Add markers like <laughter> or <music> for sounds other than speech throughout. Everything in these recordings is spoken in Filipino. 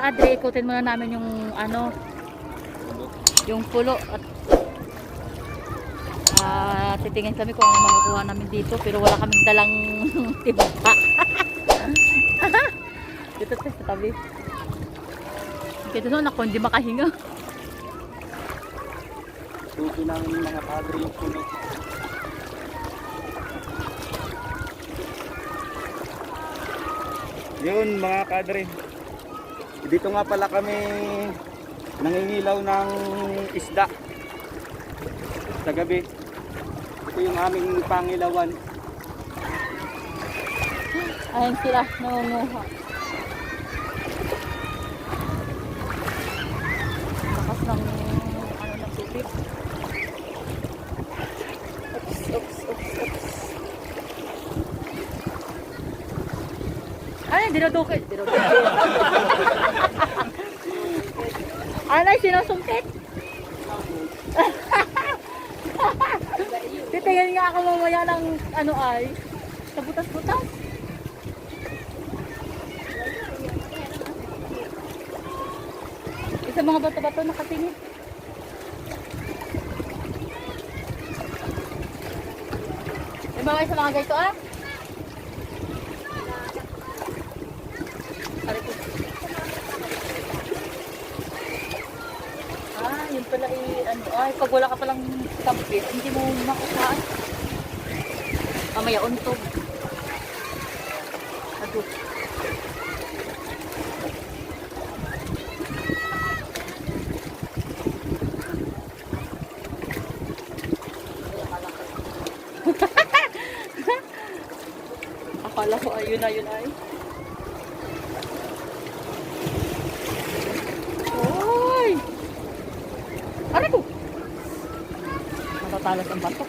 kaadre, ikutin muna namin yung ano, yung pulo at ah titingin kami kung ano makukuha namin dito pero wala kaming dalang <laughs> timba. dito <laughs> tayo sa tabi. Kaya doon ako hindi makahinga. Susi namin yung mga padre yung puno. Yun mga kadre. Dito nga pala kami nangingilaw ng isda sa gabi. Ito yung aming pangilawan. Ayun sila, nangunguha. Lakas ng ano ng tubig. Oops, oops, oops, oops. Ay, dinudukit. Dinudukit. ano, sinusumpit? Titingin nga ako mamaya ng ano ay, sa butas-butas. Isa mga bato-bato nakatingin. Mga sa mga ganito ah. Aray ko. Ah, yun pala i ano ay pag wala ka palang kampit, hindi mo makuhaan. Mamaya untog. Aduh. <laughs> Akala ko ayun na yun ay. Oy! Aray ko! Matatalas ang bato.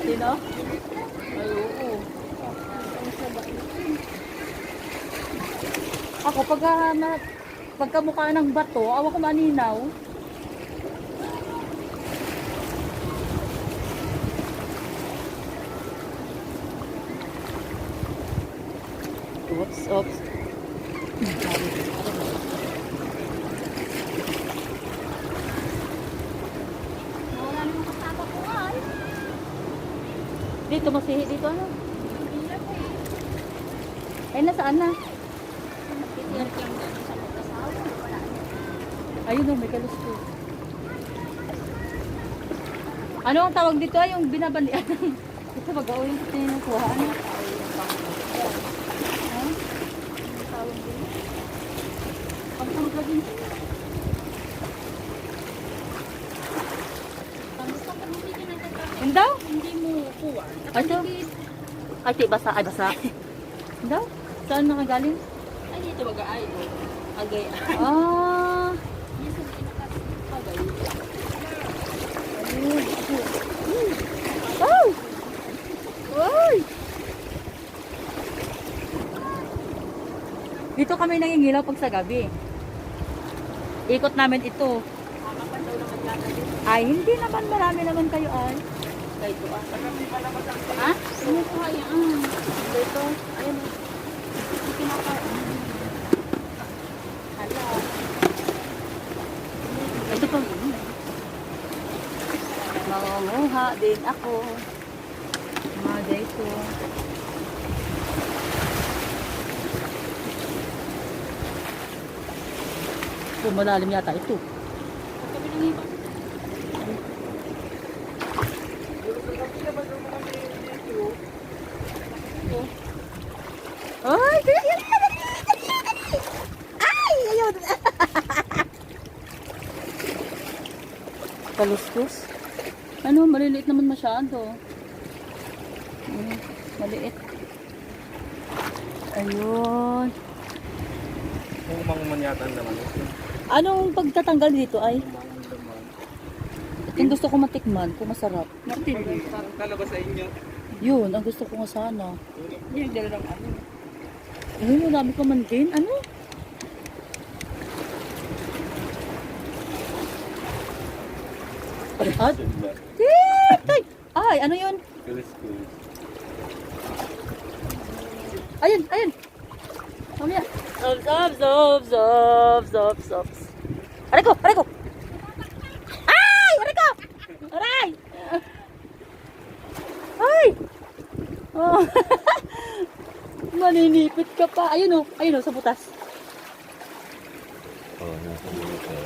Sino? Ay, oo. Ako, pag, uh, na, pagka mukha ng bato, awa ko maninaw. Oops, oops. Wala namang kasama ko ay. Dito, masihi dito ano? Ay, nasaan na? Na. Ayun o, may kalusto. Ano ang tawag dito ay yung binabandian? Ito mag-aw yung kinukuha. Ano? Ha? Ang tawag dito? Ang tawag lagi nito. Kamusta pag hindi ka nagtatapos? Yun daw? Mo kuha. Ay, ito. Ay, ti, basa. Ay, basa. Daw? Saan nakagaling? Ay, dito mag-aay. Agay. Ah. Oh! Uy! Dito kami nangingilaw pag sa gabi. Ikot namin ito. Din. Ay, hindi naman marami naman kayo ay. Kaya ito ah. Ha? Sinukuha yan. Ito. Ayun. Kinakain. Hala. Ito pa. Mangunguha din ako. Mga dito. Ito, malalim yata ito. Sabi ng iba. Ay, kaya yan, dali, dali, dali. Ay, ayun. Kaluskus. Ano, maliliit naman masyado. Hmm, maliit. Ayun. Kumang manyatan naman ito. Anong pagtatanggal dito ay? Yung gusto ko matikman, kung masarap. Parang talaba sa inyo. Yun, ang gusto ko nga sana. Yung dala ng ano. Ayun, marami ka man din. Ano? At, Ay, ano yun? Kulis. Ayun, ayun. Mamaya. Zop, zop, zop, zop, zop, zop. Aray ko, aray ko. Ay, aray ko. Aray. Ay. Oh. <laughs> Maninipit ka pa. Ayun oh, ayun oh, sa butas. Oh, nasa dito.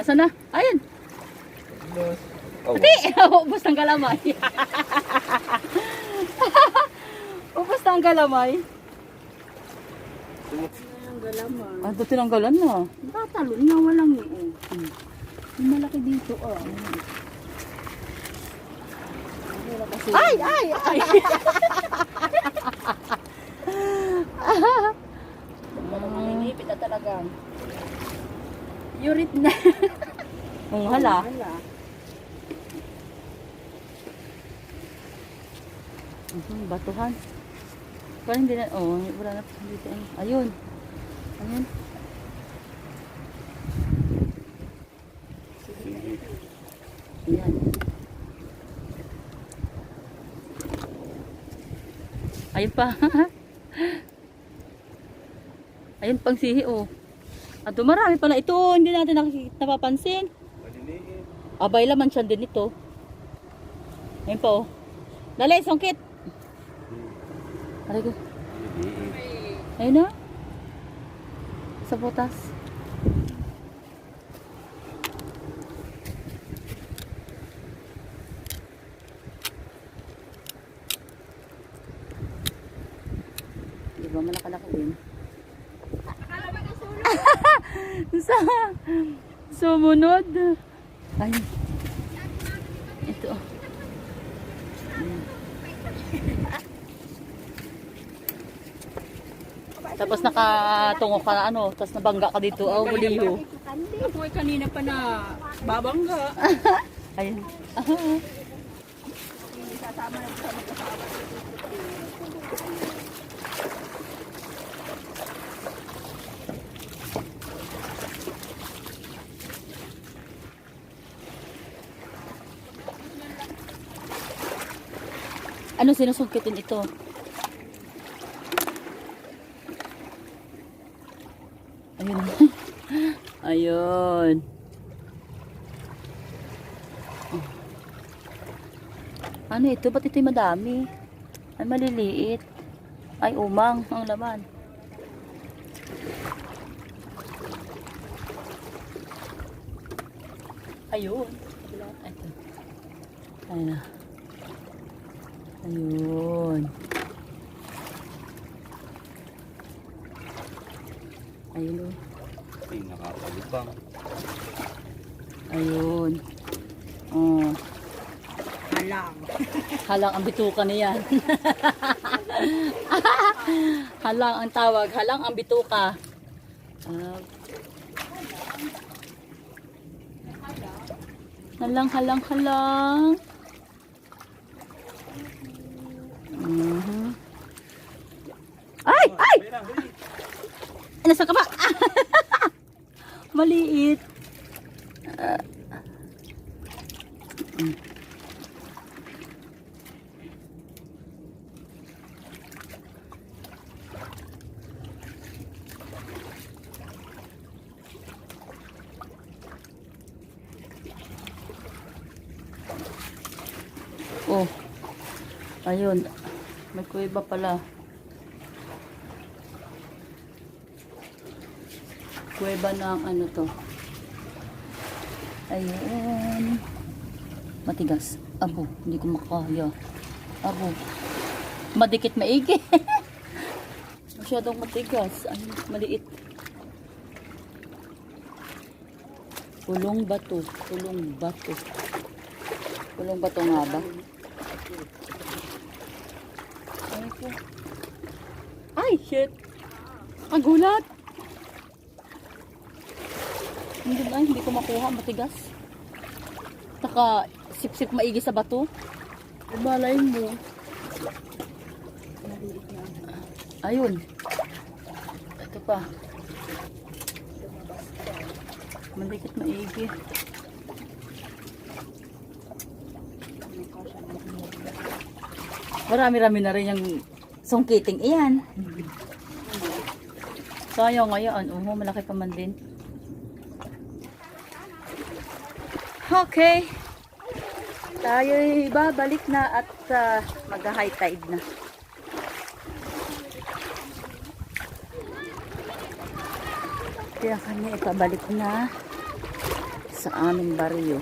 Nasaan na? Ayun. Oh, Pati! <laughs> Ubus ng galamay. <laughs> Ubus ng galamay. Ang galaman. Ah, ito tinanggalan na. Tatalon na walang yun. Hmm. Yung malaki dito ah. Ay! Ay! Ay! Manginipit na talagang. Yurit na. Ang hala. Hala. Mhm, batuhan. Parang hindi na, oh, wala na dito. Ayun. Ayun. Ayan. Ayun pa. <laughs> Ayun pang sihi, oh. At marami pala ito, hindi natin nakikita, napapansin. Maliliit. Abay laman siya din ito. Ayun pa, oh. Dali, sungkit. Aray ko. Ayun na. Sa butas. Di ba malakalaki din? <laughs> Sa sumunod. Ay. Ito. Ayan. Tapos nakatungo ka na ano, tapos nabangga ka dito. Oh, buliho. Ako ay kanina pa na babangga. <laughs> Ayun. Ano sinusungkitin ito? Ayun. Ayun. Ano ito? Ba't ito'y madami? Ay, maliliit. Ay, umang ang laman. Ayun. Ito. Ayun na. Ayun. Ayun o. Ay, nakapalipang. Ayun. Oh. Halang. <laughs> Halang ang bituka niyan. <laughs> halang ang tawag. Halang ang bituka. Ah. halang, halang, halang. Mhm. Ay! Ay! Nasa ka? Maliit. Oh. Ayun. May kuweba pala. Kuweba ng ano to. Ayun. Matigas. Abo, hindi ko makaya. Abo. Madikit maigi. <laughs> Masyadong matigas. Ayun, maliit. Pulong bato. Pulong bato. Pulong bato nga ba? Ay, shit. Ang gulat. Hindi ay, hindi ko makuha. Matigas. Taka, sip-sip maigi sa bato. Balay mo. Ayun. Ito pa. Mandikit maigi. Marami-rami na rin yung sungkiting iyan. Sayang ngayon. Oo, malaki pa man din. Okay. Tayo'y babalik na at uh, mag-high tide na. Kaya kami ipabalik na sa aming baryo.